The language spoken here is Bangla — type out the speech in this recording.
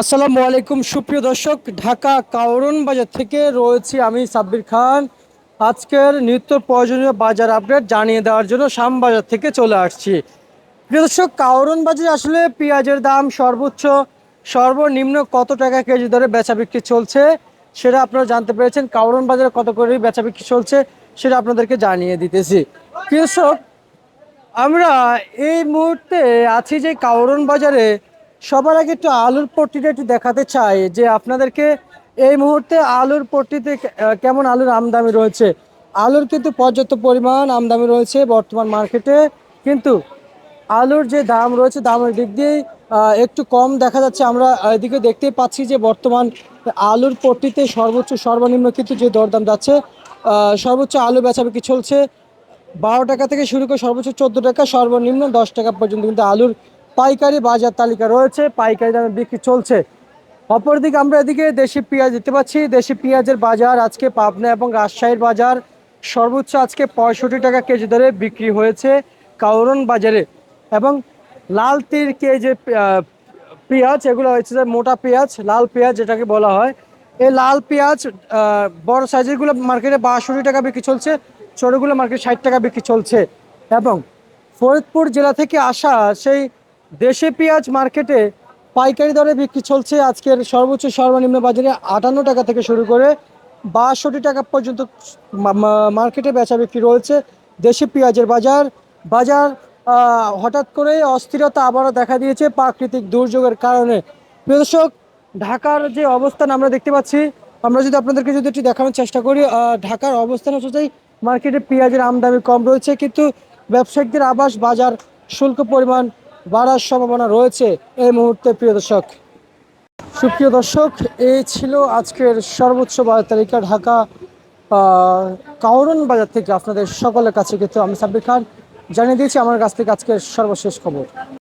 আসসালামু আলাইকুম, সুপ্রিয় দর্শক। ঢাকা কাউরন বাজার থেকে রয়েছি আমি সাব্বির খান। আজকের নিত্য প্রয়োজনীয় বাজার আপডেট জানিয়ে দেওয়ার জন্য শাম বাজার থেকে চলে আসছি। প্রিয় দর্শক, কাউরন বাজারে আসলে পেঁয়াজের দাম সর্বোচ্চ, সর্বনিম্ন কত টাকা কেজি দরে বেচা বিক্রি চলছে সেটা আপনারা জানতে পেরেছেন। কাউরন বাজারে কত করে বেচা বিক্রি চলছে সেটা আপনাদেরকে জানিয়ে দিতেছি। প্রিয় দর্শক, আমরা এই মুহূর্তে আছি যে কাউরন বাজারে সবার আগে একটু আলুর পট্টিটা একটু দেখাতে চাই যে আপনাদেরকে এই মুহূর্তে আলুর পট্টিতে কেমন আলুর আমদানি রয়েছে। আলুর কিন্তু পর্যাপ্ত পরিমাণ আমদানি রয়েছে বর্তমান মার্কেটে, কিন্তু আলুর যে দাম রয়েছে, দামের দিক দিয়ে একটু কম দেখা যাচ্ছে। আমরা এদিকে দেখতেই পাচ্ছি যে বর্তমান আলুর পট্টিতে সর্বোচ্চ, সর্বনিম্ন কিন্তু যে দরদাম যাচ্ছে সর্বোচ্চ আলু বেচা বিক্রি চলছে। বারো টাকা থেকে শুরু করে সর্বোচ্চ চোদ্দ টাকা, সর্বনিম্ন দশ টাকা পর্যন্ত কিন্তু আলুর পাইকারি বাজার তালিকা রয়েছে, পাইকারি দামে বিক্রি চলছে। অপরদিকে আমরা এদিকে দেশি পেঁয়াজ দিতে পাচ্ছি। দেশি পেঁয়াজের বাজার আজকে পাবনা এবং রাজশাহীর বাজার সর্বোচ্চ আজকে পঁয়ষট্টি টাকা কেজি দরে বিক্রি হয়েছে কাউরন বাজারে। এবং লাল তীর কেজি পেঁয়াজ, এগুলো হচ্ছে যে মোটা পেঁয়াজ, লাল পেঁয়াজ যেটাকে বলা হয়। এই লাল পেঁয়াজ বড় সাইজেরগুলো মার্কেটে বাষট্টি টাকা বিক্রি চলছে, ছোটোগুলো মার্কেটে ষাট টাকা বিক্রি চলছে। এবং ফরিদপুর জেলা থেকে আসা সেই দেশি পেঁয়াজ মার্কেটে পাইকারি দরে বিক্রি চলছে। আজকের সর্বোচ্চ সর্বনিম্ন বাজারে আটান্ন টাকা থেকে শুরু করে বাষট্টি টাকা পর্যন্ত মার্কেটে বেচা বিক্রি রয়েছে দেশি পেঁয়াজের বাজার। বাজার হঠাৎ করে অস্থিরতা আবারও দেখা দিয়েছে প্রাকৃতিক দুর্যোগের কারণে। প্রিয় দর্শক, ঢাকার যে অবস্থান আমরা দেখতে পাচ্ছি, আমরা যদি আপনাদেরকে যদি একটু দেখানোর চেষ্টা করি ঢাকার অবস্থান হচ্ছে যে মার্কেটে পেঁয়াজের আমদানি কম রয়েছে, কিন্তু ব্যবসায়িকদের আবাস বাজার শুল্ক পরিমাণ বাড়ার সম্ভাবনা রয়েছে এই মুহূর্তে, প্রিয় দর্শক। সুপ্রিয় দর্শক, এই ছিল আজকের সর্বোচ্চ বাজার তালিকা ঢাকা কাউরন বাজার থেকে আপনাদের সকলের কাছে কিন্তু আমি সাব্বির খান। জানিয়ে দিয়েছি আমার কাছ থেকে আজকের সর্বশেষ খবর।